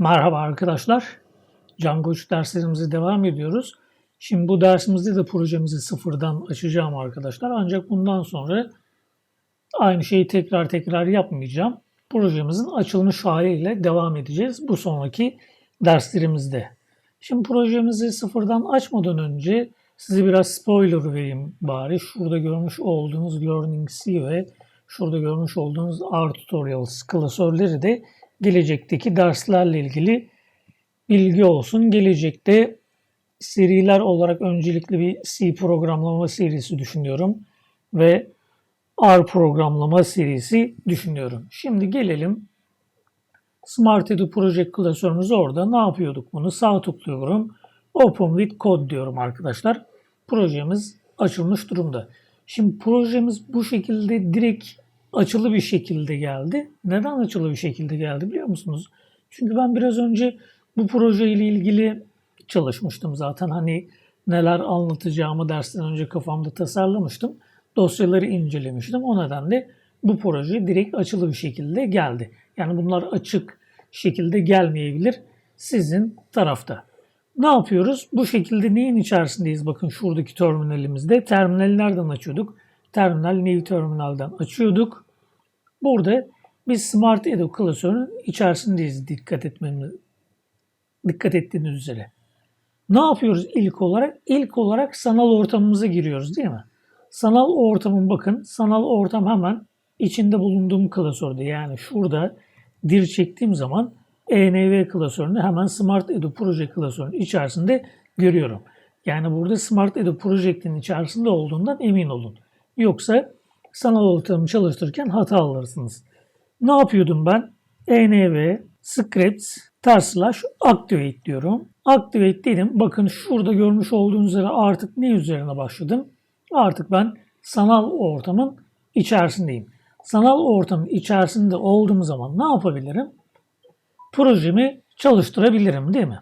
Merhaba arkadaşlar. Django 3 derslerimize devam ediyoruz. Şimdi bu dersimizde de projemizi sıfırdan açacağım arkadaşlar. Ancak bundan sonra aynı şeyi tekrar tekrar yapmayacağım. Projemizin açılmış haliyle devam edeceğiz bu sonraki derslerimizde. Şimdi projemizi sıfırdan açmadan önce size biraz spoiler vereyim bari. Şurada görmüş olduğunuz Learning C ve şurada görmüş olduğunuz R Tutorials klasörleri de gelecekteki derslerle ilgili bilgi olsun. Gelecekte seriler olarak öncelikli bir C programlama serisi düşünüyorum ve R programlama serisi düşünüyorum. Şimdi gelelim Smart Edu Project klasörümüz orada. Ne yapıyorduk bunu? Sağ tıklıyorum. Open with Code diyorum arkadaşlar. Projemiz açılmış durumda. Şimdi projemiz bu şekilde direkt açılı bir şekilde geldi. Neden açılı bir şekilde geldi biliyor musunuz? Çünkü ben biraz önce bu proje ile ilgili çalışmıştım zaten. Hani neler anlatacağımı dersten önce kafamda tasarlamıştım. Dosyaları incelemiştim. O nedenle bu proje direkt açılı bir şekilde geldi. Yani bunlar açık şekilde gelmeyebilir sizin tarafta. Ne yapıyoruz? Bu şekilde neyin içerisindeyiz? Bakın şuradaki terminalimizde. Terminali nereden açıyorduk? Terminal New Terminal'den açıyorduk. Burada biz Smart Edu klasörünün içerisindeyiz dikkat etmemiz dikkat ettiğiniz üzere. Ne yapıyoruz ilk olarak? İlk olarak sanal ortamımıza giriyoruz değil mi? Sanal ortamın bakın sanal ortam hemen içinde bulunduğum klasörde yani şurada dir çektiğim zaman ENV klasörünü hemen Smart Edu Project klasörünün içerisinde görüyorum. Yani burada Smart Edu Project'in içerisinde olduğundan emin olun. Yoksa sanal ortamı çalıştırırken hata alırsınız. Ne yapıyordum ben? env scripts tar slash activate diyorum. Activate dedim. Bakın şurada görmüş olduğunuz üzere artık ne üzerine başladım? Artık ben sanal ortamın içerisindeyim. Sanal ortamın içerisinde olduğum zaman ne yapabilirim? Projemi çalıştırabilirim değil mi?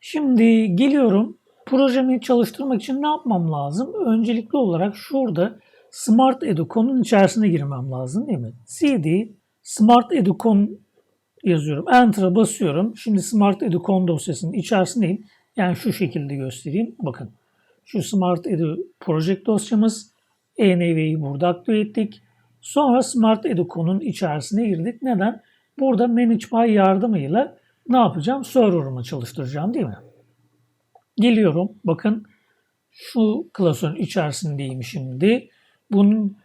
Şimdi geliyorum. Projemi çalıştırmak için ne yapmam lazım? Öncelikli olarak şurada Smart Educon'un içerisine girmem lazım değil mi? cd Smart Educon yazıyorum. Enter'a basıyorum. Şimdi Smart Educon dosyasının içerisindeyim. Yani şu şekilde göstereyim. Bakın. Şu Smart Edu Project dosyamız. ENV'yi burada aktive ettik. Sonra Smart Educon'un içerisine girdik. Neden? Burada Manage by yardımıyla ne yapacağım? Server'ımı çalıştıracağım değil mi? Geliyorum. Bakın şu klasörün içerisindeyim şimdi. Bunun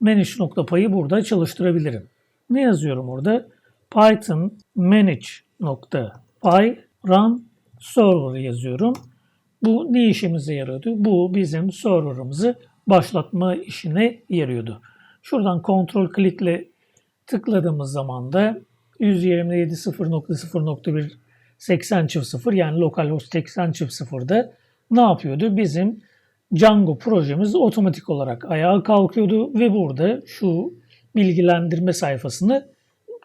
manage nokta payı burada çalıştırabilirim. Ne yazıyorum orada? Python manage nokta py run server yazıyorum. Bu ne işimize yarıyordu? Bu bizim serverımızı başlatma işine yarıyordu. Şuradan kontrol klikle tıkladığımız zaman da 127.0.0.1 80.0 yani localhost 80.0'da ne yapıyordu? Bizim Django projemiz otomatik olarak ayağa kalkıyordu ve burada şu bilgilendirme sayfasını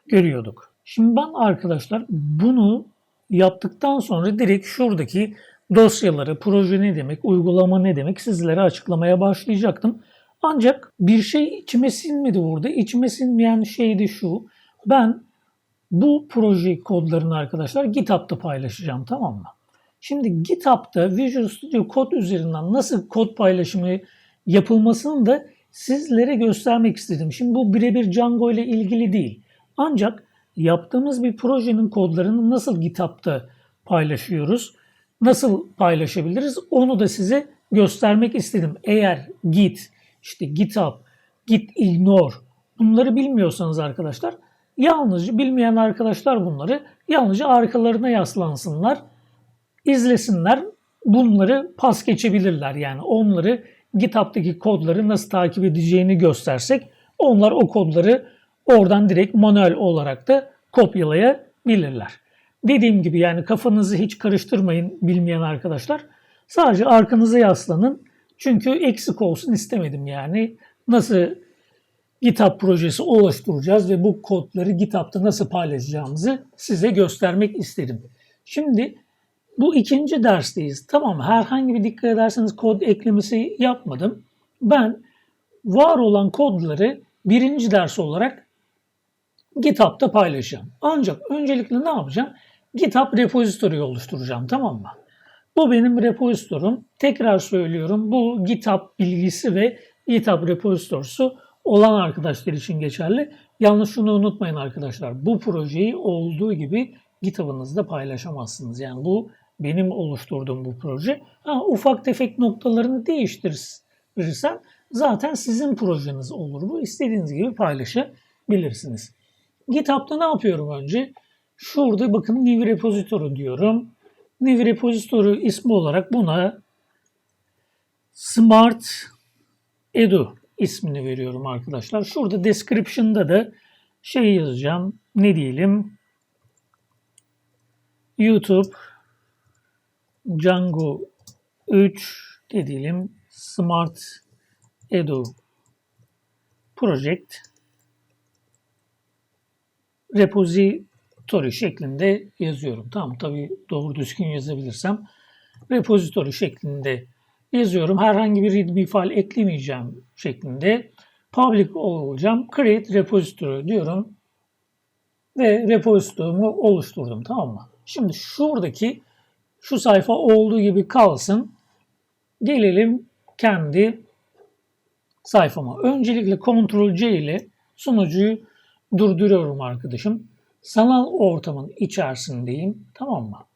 görüyorduk. Şimdi ben arkadaşlar bunu yaptıktan sonra direkt şuradaki dosyaları, proje ne demek, uygulama ne demek sizlere açıklamaya başlayacaktım. Ancak bir şey içime sinmedi burada. İçime sinmeyen şey de şu. Ben bu proje kodlarını arkadaşlar GitHub'da paylaşacağım tamam mı? Şimdi GitHub'da Visual Studio Code üzerinden nasıl kod paylaşımı yapılmasını da sizlere göstermek istedim. Şimdi bu birebir Django ile ilgili değil. Ancak yaptığımız bir projenin kodlarını nasıl GitHub'da paylaşıyoruz, nasıl paylaşabiliriz onu da size göstermek istedim. Eğer Git, işte GitHub, Git ignore bunları bilmiyorsanız arkadaşlar yalnızca bilmeyen arkadaşlar bunları yalnızca arkalarına yaslansınlar izlesinler. Bunları pas geçebilirler. Yani onları GitHub'daki kodları nasıl takip edeceğini göstersek onlar o kodları oradan direkt manuel olarak da kopyalayabilirler. Dediğim gibi yani kafanızı hiç karıştırmayın bilmeyen arkadaşlar. Sadece arkanıza yaslanın. Çünkü eksik olsun istemedim yani. Nasıl GitHub projesi oluşturacağız ve bu kodları GitHub'da nasıl paylaşacağımızı size göstermek istedim. Şimdi bu ikinci dersteyiz. Tamam herhangi bir dikkat ederseniz kod eklemesi yapmadım. Ben var olan kodları birinci ders olarak GitHub'da paylaşacağım. Ancak öncelikle ne yapacağım? GitHub repository oluşturacağım tamam mı? Bu benim repozitorum. Tekrar söylüyorum bu GitHub bilgisi ve GitHub repository'su olan arkadaşlar için geçerli. Yalnız şunu unutmayın arkadaşlar. Bu projeyi olduğu gibi GitHub'ınızda paylaşamazsınız. Yani bu benim oluşturduğum bu proje. Ha, ufak tefek noktalarını değiştirirsen zaten sizin projeniz olur bu. İstediğiniz gibi paylaşabilirsiniz. GitHub'da ne yapıyorum önce? Şurada bakın new repository diyorum. New repository ismi olarak buna Smart Edu ismini veriyorum arkadaşlar. Şurada description'da da şey yazacağım. Ne diyelim? YouTube Django 3 de diyelim Smart Edu Project repository şeklinde yazıyorum. Tamam tabi doğru düzgün yazabilirsem repository şeklinde yazıyorum. Herhangi bir readme file eklemeyeceğim şeklinde public olacağım. Create repository diyorum ve repozitory'umu oluşturdum tamam mı? Şimdi şuradaki şu sayfa olduğu gibi kalsın. Gelelim kendi sayfama. Öncelikle Ctrl C ile sunucuyu durduruyorum arkadaşım. Sanal ortamın içerisindeyim. Tamam mı?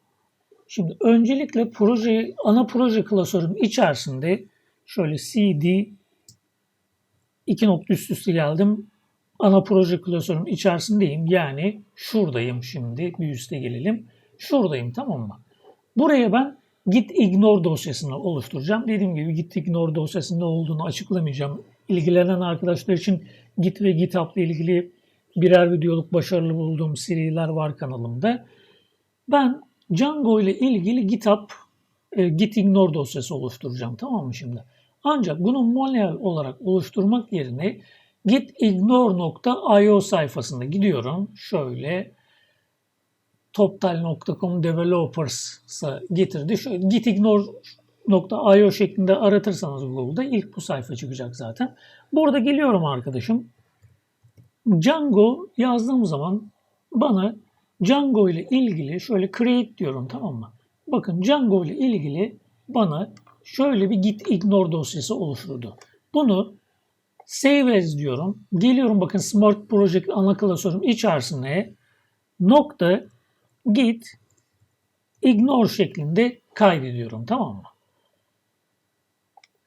Şimdi öncelikle proje, ana proje klasörüm içerisinde şöyle cd iki nokta üst üste geldim. Ana proje klasörüm içerisindeyim. Yani şuradayım şimdi. Bir üste gelelim. Şuradayım tamam mı? Buraya ben git ignore dosyasını oluşturacağım. Dediğim gibi git ignore dosyasında olduğunu açıklamayacağım. İlgilenen arkadaşlar için git ve GitHub ile ilgili birer videoluk başarılı bulduğum seriler var kanalımda. Ben Django ile ilgili GitHub e, git ignore dosyası oluşturacağım tamam mı şimdi? Ancak bunu manuel olarak oluşturmak yerine gitignore.io sayfasında gidiyorum. Şöyle toptal.com developers'a getirdi. Şöyle gitignore.io şeklinde aratırsanız Google'da ilk bu sayfa çıkacak zaten. Burada geliyorum arkadaşım. Django yazdığım zaman bana Django ile ilgili şöyle create diyorum tamam mı? Bakın Django ile ilgili bana şöyle bir git ignore dosyası oluşturdu. Bunu save as diyorum. Geliyorum bakın Smart Project ana klasörüm içerisine nokta git ignore şeklinde kaydediyorum tamam mı?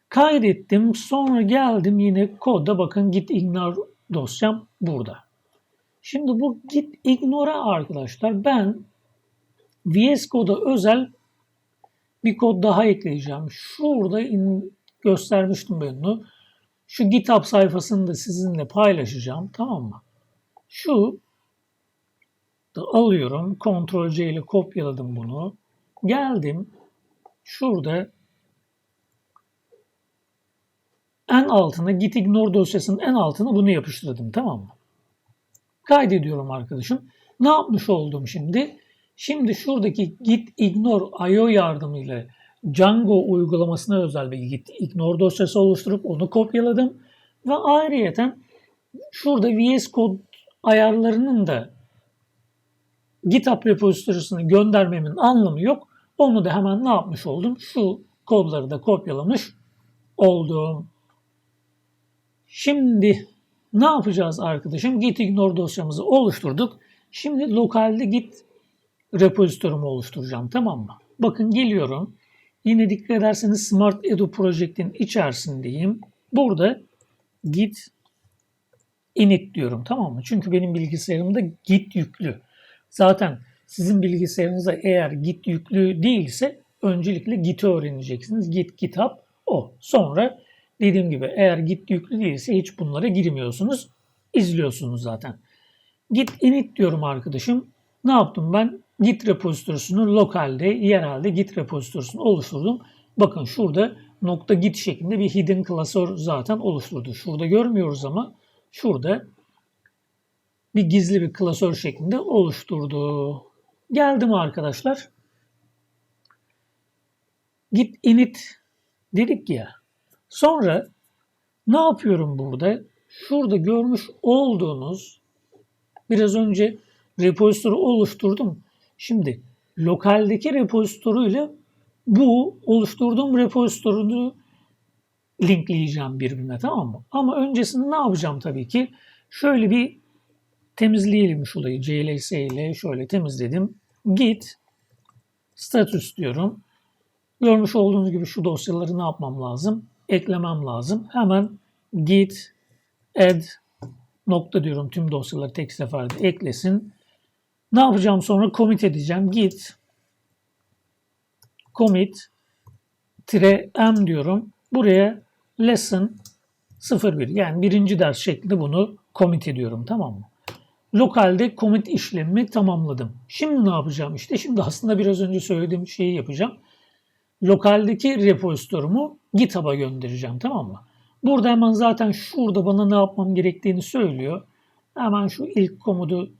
Kaydettim. Sonra geldim yine kodda bakın git ignore dosyam burada. Şimdi bu git ignore'a arkadaşlar ben VS Code'a özel bir kod daha ekleyeceğim. Şurada in, göstermiştim ben onu. Şu GitHub sayfasını da sizinle paylaşacağım. Tamam mı? Şu da alıyorum. Ctrl C ile kopyaladım bunu. Geldim. Şurada en altına git ignore dosyasının en altına bunu yapıştırdım. Tamam mı? Kaydediyorum arkadaşım. Ne yapmış oldum şimdi? Şimdi şuradaki git ignore io yardımıyla Django uygulamasına özel bir git ignore dosyası oluşturup onu kopyaladım. Ve ayrıyeten şurada VS Code ayarlarının da GitHub repozitorysine göndermemin anlamı yok. Onu da hemen ne yapmış oldum? Şu kodları da kopyalamış oldum. Şimdi ne yapacağız arkadaşım? Git ignore dosyamızı oluşturduk. Şimdi lokalde git repozitorumu oluşturacağım tamam mı? Bakın geliyorum. Yine dikkat ederseniz Smart Edu Project'in içerisindeyim. Burada git init diyorum tamam mı? Çünkü benim bilgisayarımda git yüklü. Zaten sizin bilgisayarınızda eğer git yüklü değilse öncelikle git'i öğreneceksiniz. Git GitHub o. Sonra dediğim gibi eğer git yüklü değilse hiç bunlara girmiyorsunuz. İzliyorsunuz zaten. Git init diyorum arkadaşım. Ne yaptım ben? Git repozitorysunu lokalde, yerelde git repozitorysunu oluşturdum. Bakın şurada nokta git şeklinde bir hidden klasör zaten oluşturdu. Şurada görmüyoruz ama şurada bir gizli bir klasör şeklinde oluşturdu. Geldim arkadaşlar. Git init dedik ya. Sonra ne yapıyorum burada? Şurada görmüş olduğunuz biraz önce repozitörü oluşturdum. Şimdi lokaldeki repository ile bu oluşturduğum repository'u linkleyeceğim birbirine tamam mı? Ama öncesinde ne yapacağım tabii ki? Şöyle bir temizleyelim şurayı. CLS ile şöyle temizledim. Git status diyorum. Görmüş olduğunuz gibi şu dosyaları ne yapmam lazım? Eklemem lazım. Hemen git add nokta diyorum tüm dosyaları tek seferde eklesin. Ne yapacağım sonra? Commit edeceğim. Git commit tire m diyorum. Buraya lesson 01 yani birinci ders şeklinde bunu commit ediyorum tamam mı? Lokalde commit işlemimi tamamladım. Şimdi ne yapacağım işte? Şimdi aslında biraz önce söylediğim şeyi yapacağım. Lokaldeki repozitorumu GitHub'a göndereceğim tamam mı? Burada hemen zaten şurada bana ne yapmam gerektiğini söylüyor. Hemen şu ilk komutu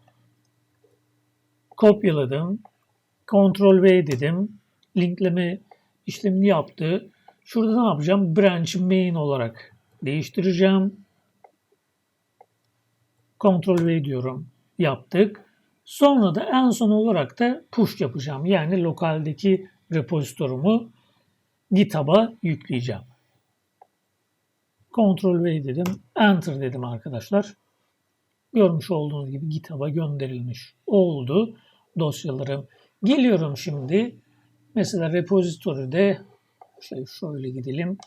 kopyaladım. Ctrl V dedim. Linkleme işlemini yaptı. Şurada ne yapacağım? Branch main olarak değiştireceğim. Ctrl V diyorum. Yaptık. Sonra da en son olarak da push yapacağım. Yani lokaldeki repozitorumu GitHub'a yükleyeceğim. Ctrl V dedim. Enter dedim arkadaşlar. Görmüş olduğunuz gibi GitHub'a gönderilmiş oldu dosyalarım. Geliyorum şimdi. Mesela repository'de şöyle, şöyle gidelim.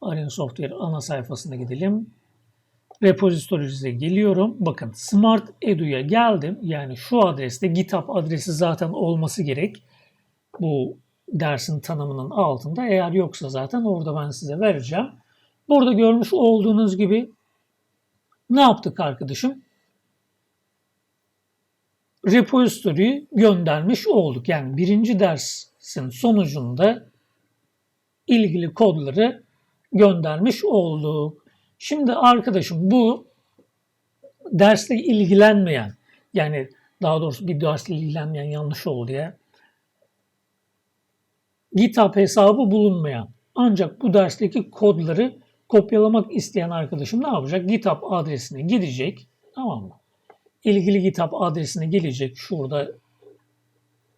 Arin Software ana sayfasına gidelim. Repository'e geliyorum. Bakın Smart Edu'ya geldim. Yani şu adreste GitHub adresi zaten olması gerek. Bu dersin tanımının altında. Eğer yoksa zaten orada ben size vereceğim. Burada görmüş olduğunuz gibi ne yaptık arkadaşım? Repository'yi göndermiş olduk. Yani birinci dersin sonucunda ilgili kodları göndermiş olduk. Şimdi arkadaşım bu dersle ilgilenmeyen yani daha doğrusu bir dersle ilgilenmeyen yanlış oldu ya. GitHub hesabı bulunmayan ancak bu dersteki kodları kopyalamak isteyen arkadaşım ne yapacak? GitHub adresine gidecek. Tamam mı? İlgili GitHub adresine gelecek. Şurada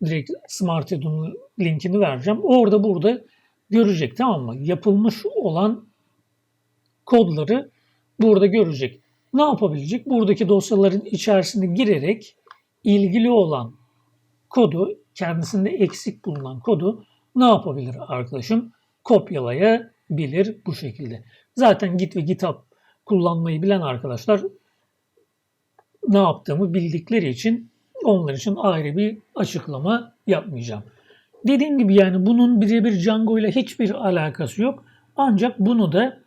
direkt Smart Edu'nun linkini vereceğim. Orada burada görecek tamam mı? Yapılmış olan kodları burada görecek. Ne yapabilecek? Buradaki dosyaların içerisine girerek ilgili olan kodu, kendisinde eksik bulunan kodu ne yapabilir arkadaşım? Kopyalayabilir bu şekilde. Zaten Git ve GitHub kullanmayı bilen arkadaşlar ne yaptığımı bildikleri için onlar için ayrı bir açıklama yapmayacağım. Dediğim gibi yani bunun birebir Django ile hiçbir alakası yok. Ancak bunu da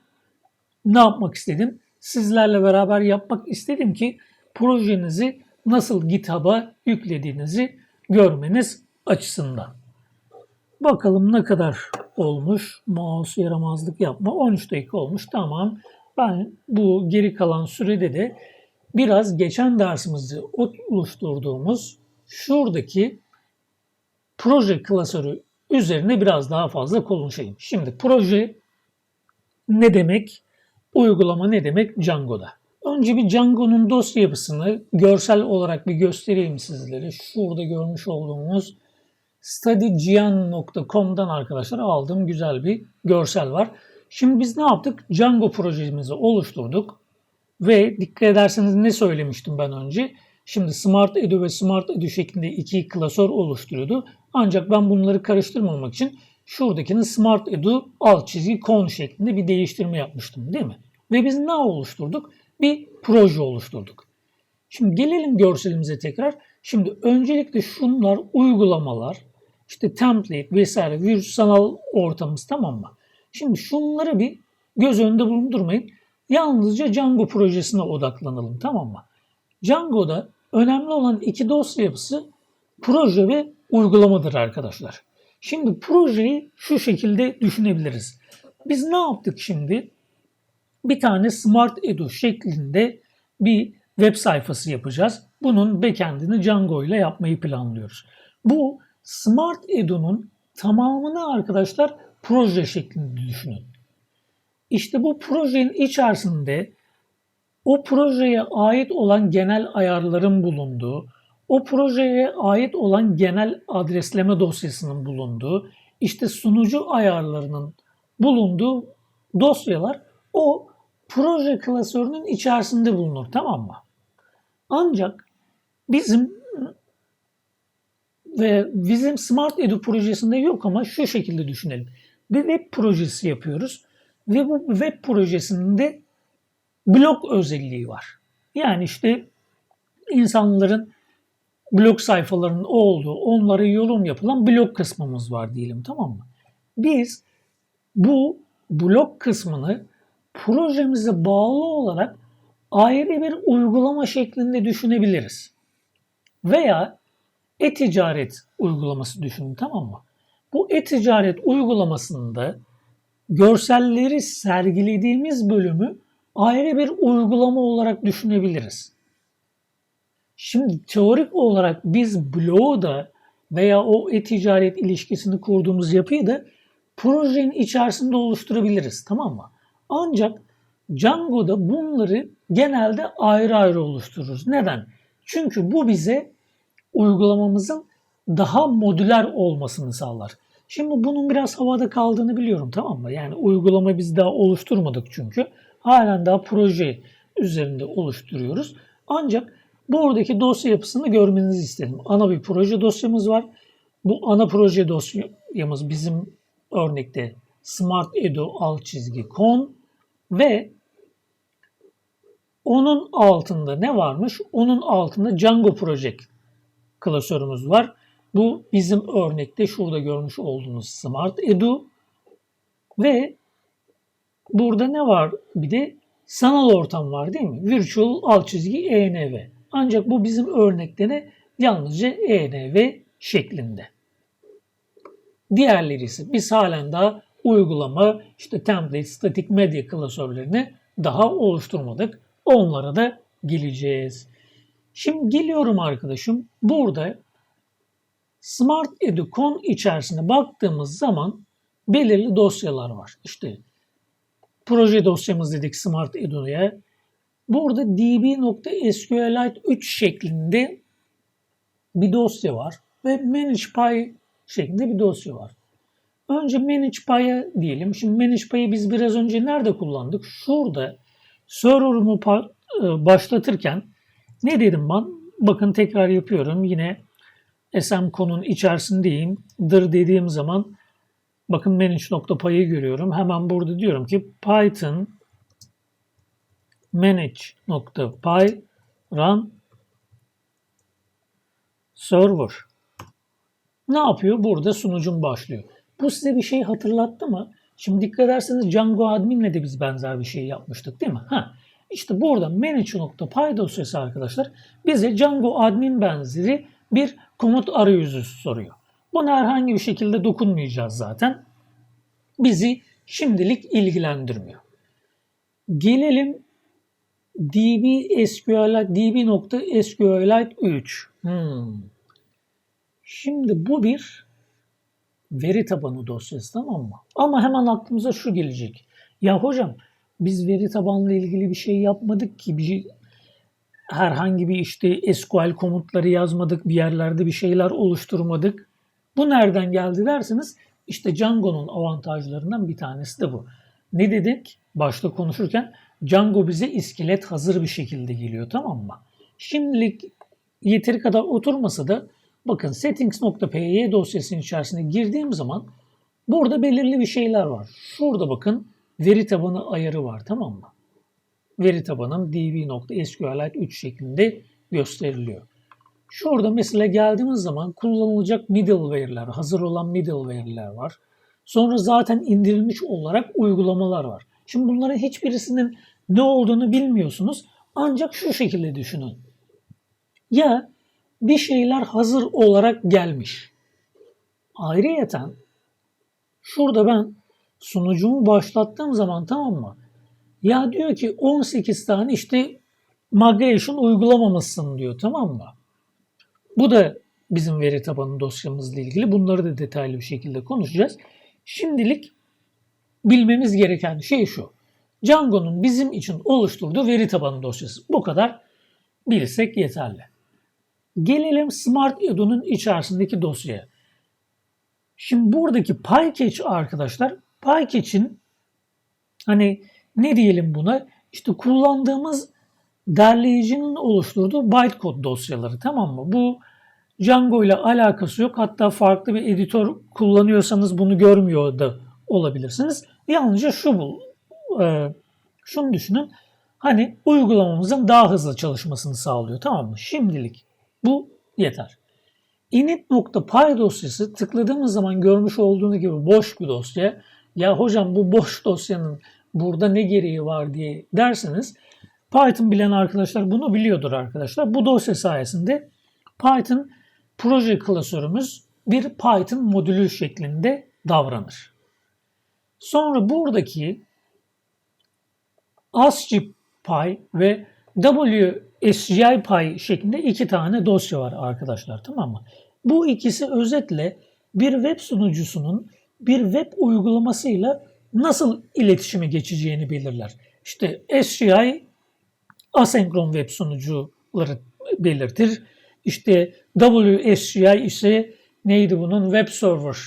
ne yapmak istedim? Sizlerle beraber yapmak istedim ki projenizi nasıl GitHub'a yüklediğinizi görmeniz açısından. Bakalım ne kadar olmuş. Mouse yaramazlık yapma. 13 dakika olmuş. Tamam. Ben bu geri kalan sürede de biraz geçen dersimizde oluşturduğumuz şuradaki proje klasörü üzerine biraz daha fazla konuşayım. Şimdi proje ne demek? Uygulama ne demek Django'da? Önce bir Django'nun dosya yapısını görsel olarak bir göstereyim sizlere. Şurada görmüş olduğumuz studygian.com'dan arkadaşlar aldığım güzel bir görsel var. Şimdi biz ne yaptık? Django projemizi oluşturduk. Ve dikkat ederseniz ne söylemiştim ben önce? Şimdi Smart Edu ve Smart Edu şeklinde iki klasör oluşturuyordu. Ancak ben bunları karıştırmamak için şuradakini Smart Edu alt çizgi con şeklinde bir değiştirme yapmıştım değil mi? Ve biz ne oluşturduk? Bir proje oluşturduk. Şimdi gelelim görselimize tekrar. Şimdi öncelikle şunlar uygulamalar, işte template vesaire bir sanal ortamımız tamam mı? Şimdi şunları bir göz önünde bulundurmayın. Yalnızca Django projesine odaklanalım tamam mı? Django'da önemli olan iki dosya yapısı proje ve uygulamadır arkadaşlar. Şimdi projeyi şu şekilde düşünebiliriz. Biz ne yaptık şimdi? Bir tane Smart Edu şeklinde bir web sayfası yapacağız. Bunun backend'ini Django ile yapmayı planlıyoruz. Bu Smart Edu'nun tamamını arkadaşlar proje şeklinde düşünün. İşte bu projenin içerisinde o projeye ait olan genel ayarların bulunduğu, o projeye ait olan genel adresleme dosyasının bulunduğu, işte sunucu ayarlarının bulunduğu dosyalar o proje klasörünün içerisinde bulunur tamam mı? Ancak bizim ve bizim Smart Edu projesinde yok ama şu şekilde düşünelim. Bir web projesi yapıyoruz ve bu web projesinde blog özelliği var. Yani işte insanların blog sayfalarının olduğu, onlara yorum yapılan blog kısmımız var diyelim tamam mı? Biz bu blog kısmını projemize bağlı olarak ayrı bir uygulama şeklinde düşünebiliriz. Veya e-ticaret uygulaması düşünün tamam mı? Bu e-ticaret uygulamasında görselleri sergilediğimiz bölümü ayrı bir uygulama olarak düşünebiliriz. Şimdi teorik olarak biz bloğu da veya o e-ticaret ilişkisini kurduğumuz yapıyı da projenin içerisinde oluşturabiliriz tamam mı? Ancak Django'da bunları genelde ayrı ayrı oluştururuz. Neden? Çünkü bu bize uygulamamızın daha modüler olmasını sağlar. Şimdi bunun biraz havada kaldığını biliyorum tamam mı? Yani uygulama biz daha oluşturmadık çünkü. Halen daha proje üzerinde oluşturuyoruz. Ancak buradaki dosya yapısını görmenizi istedim. Ana bir proje dosyamız var. Bu ana proje dosyamız bizim örnekte Smart Edu alt çizgi con ve onun altında ne varmış? Onun altında Django Project klasörümüz var. Bu bizim örnekte şurada görmüş olduğunuz Smart Edu ve burada ne var? Bir de sanal ortam var değil mi? Virtual alt çizgi ENV. Ancak bu bizim örnekte ne? Yalnızca ENV şeklinde. Diğerleri ise biz halen daha uygulama, işte template, statik medya klasörlerini daha oluşturmadık. Onlara da geleceğiz. Şimdi geliyorum arkadaşım. Burada Smart Educon içerisine baktığımız zaman belirli dosyalar var. İşte proje dosyamız dedik Smart Edu'ya. Burada db.sqlite 3 şeklinde bir dosya var ve ManagePy şeklinde bir dosya var. Önce ManagePy'a diyelim. Şimdi ManagePy'ı biz biraz önce nerede kullandık? Şurada server'ımı e, başlatırken ne dedim ben? Bakın tekrar yapıyorum. Yine SM.con'un içerisindeyim. Dır dediğim zaman bakın manage.py'ı görüyorum. Hemen burada diyorum ki python manage.py run server. Ne yapıyor? Burada sunucum başlıyor. Bu size bir şey hatırlattı mı? Şimdi dikkat ederseniz Django admin'le de biz benzer bir şey yapmıştık değil mi? Ha. İşte burada manage.py dosyası arkadaşlar bize Django admin benzeri bir komut arayüzü soruyor. Buna herhangi bir şekilde dokunmayacağız zaten. Bizi şimdilik ilgilendirmiyor. Gelelim db SQLite db.sqlite 3. Hmm. Şimdi bu bir veri tabanı dosyası tamam mı? Ama hemen aklımıza şu gelecek. Ya hocam biz veri tabanlı ilgili bir şey yapmadık ki bir herhangi bir işte SQL komutları yazmadık, bir yerlerde bir şeyler oluşturmadık. Bu nereden geldi derseniz işte Django'nun avantajlarından bir tanesi de bu. Ne dedik? Başta konuşurken Django bize iskelet hazır bir şekilde geliyor tamam mı? Şimdilik yeteri kadar oturmasa da bakın settings.py dosyasının içerisine girdiğim zaman burada belirli bir şeyler var. Şurada bakın veri tabanı ayarı var tamam mı? Veri tabanım db.sqlite 3 şeklinde gösteriliyor. Şurada mesela geldiğimiz zaman kullanılacak middleware'ler, hazır olan middleware'ler var. Sonra zaten indirilmiş olarak uygulamalar var. Şimdi bunların hiçbirisinin ne olduğunu bilmiyorsunuz. Ancak şu şekilde düşünün. Ya bir şeyler hazır olarak gelmiş. Ayrıyeten şurada ben sunucumu başlattığım zaman tamam mı? Ya diyor ki 18 tane işte migration uygulamamışsın diyor tamam mı? Bu da bizim veri tabanı dosyamızla ilgili. Bunları da detaylı bir şekilde konuşacağız. Şimdilik bilmemiz gereken şey şu. Django'nun bizim için oluşturduğu veri tabanı dosyası. Bu kadar bilsek yeterli. Gelelim Smart Edu'nun içerisindeki dosyaya. Şimdi buradaki PyCatch arkadaşlar, PyCatch'in hani ne diyelim buna? İşte kullandığımız derleyicinin oluşturduğu bytecode dosyaları tamam mı? Bu Django ile alakası yok. Hatta farklı bir editör kullanıyorsanız bunu görmüyor da olabilirsiniz. Yalnızca şu bu. E, şunu düşünün. Hani uygulamamızın daha hızlı çalışmasını sağlıyor. Tamam mı? Şimdilik bu yeter. init.py dosyası tıkladığımız zaman görmüş olduğunuz gibi boş bir dosya. Ya hocam bu boş dosyanın burada ne gereği var diye derseniz Python bilen arkadaşlar bunu biliyordur arkadaşlar. Bu dosya sayesinde Python proje klasörümüz bir Python modülü şeklinde davranır. Sonra buradaki ASCII ve WSGI Py şeklinde iki tane dosya var arkadaşlar tamam mı? Bu ikisi özetle bir web sunucusunun bir web uygulamasıyla nasıl iletişime geçeceğini belirler. İşte SGI asenkron web sunucuları belirtir. İşte WSGI ise neydi bunun? Web server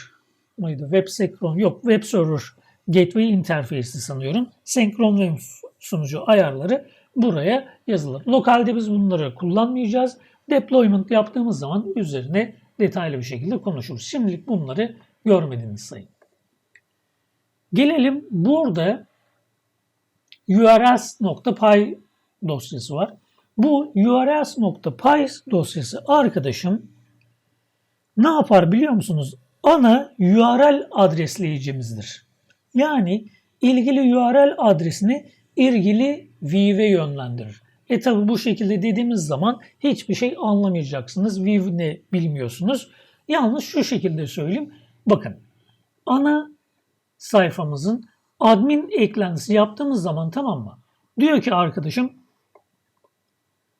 mıydı? Web senkron yok. Web server gateway interface'i sanıyorum. Senkron web sunucu ayarları buraya yazılır. Lokalde biz bunları kullanmayacağız. Deployment yaptığımız zaman üzerine detaylı bir şekilde konuşuruz. Şimdilik bunları görmediniz sayın. Gelelim burada urls.py dosyası var. Bu urls.py dosyası arkadaşım ne yapar biliyor musunuz? Ana URL adresleyicimizdir. Yani ilgili URL adresini ilgili view'e yönlendirir. E tabi bu şekilde dediğimiz zaman hiçbir şey anlamayacaksınız. View ne bilmiyorsunuz. Yalnız şu şekilde söyleyeyim. Bakın ana sayfamızın admin eklentisi yaptığımız zaman tamam mı? Diyor ki arkadaşım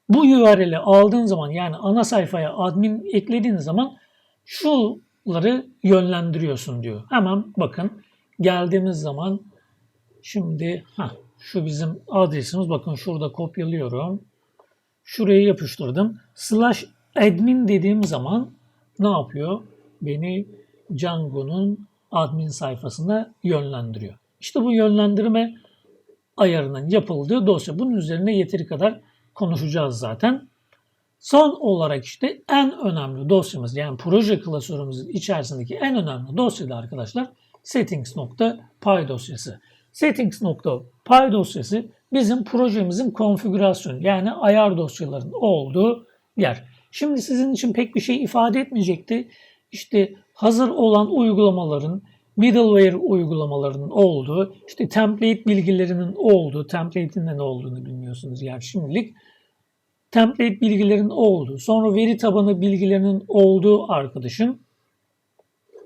bu URL'i aldığın zaman yani ana sayfaya admin eklediğin zaman şuları yönlendiriyorsun diyor. Hemen bakın geldiğimiz zaman şimdi ha şu bizim adresimiz bakın şurada kopyalıyorum. Şuraya yapıştırdım. Slash admin dediğim zaman ne yapıyor? Beni Django'nun admin sayfasına yönlendiriyor. İşte bu yönlendirme ayarının yapıldığı dosya. Bunun üzerine yeteri kadar konuşacağız zaten. Son olarak işte en önemli dosyamız yani proje klasörümüzün içerisindeki en önemli dosya da arkadaşlar settings.py dosyası. Settings.py dosyası bizim projemizin konfigürasyonu yani ayar dosyalarının olduğu yer. Şimdi sizin için pek bir şey ifade etmeyecekti. İşte hazır olan uygulamaların, middleware uygulamalarının olduğu, işte template bilgilerinin olduğu, template'in de ne olduğunu bilmiyorsunuz yani şimdilik. Template bilgilerinin olduğu, sonra veri tabanı bilgilerinin olduğu arkadaşım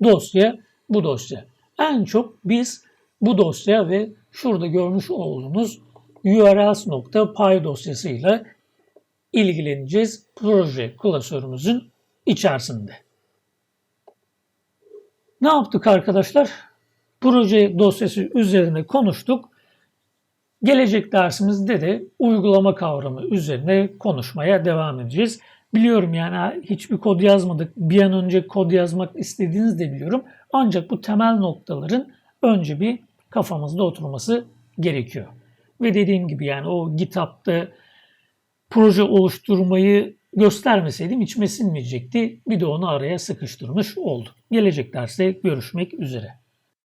dosya bu dosya. En çok biz bu dosya ve şurada görmüş olduğunuz urls.py dosyasıyla ilgileneceğiz proje klasörümüzün içerisinde. Ne yaptık arkadaşlar? Proje dosyası üzerine konuştuk. Gelecek dersimizde de uygulama kavramı üzerine konuşmaya devam edeceğiz. Biliyorum yani hiçbir kod yazmadık. Bir an önce kod yazmak istediğinizi de biliyorum. Ancak bu temel noktaların önce bir kafamızda oturması gerekiyor. Ve dediğim gibi yani o GitHub'da proje oluşturmayı göstermeseydim içime sinmeyecekti. Bir de onu araya sıkıştırmış oldum. Gelecek derste görüşmek üzere.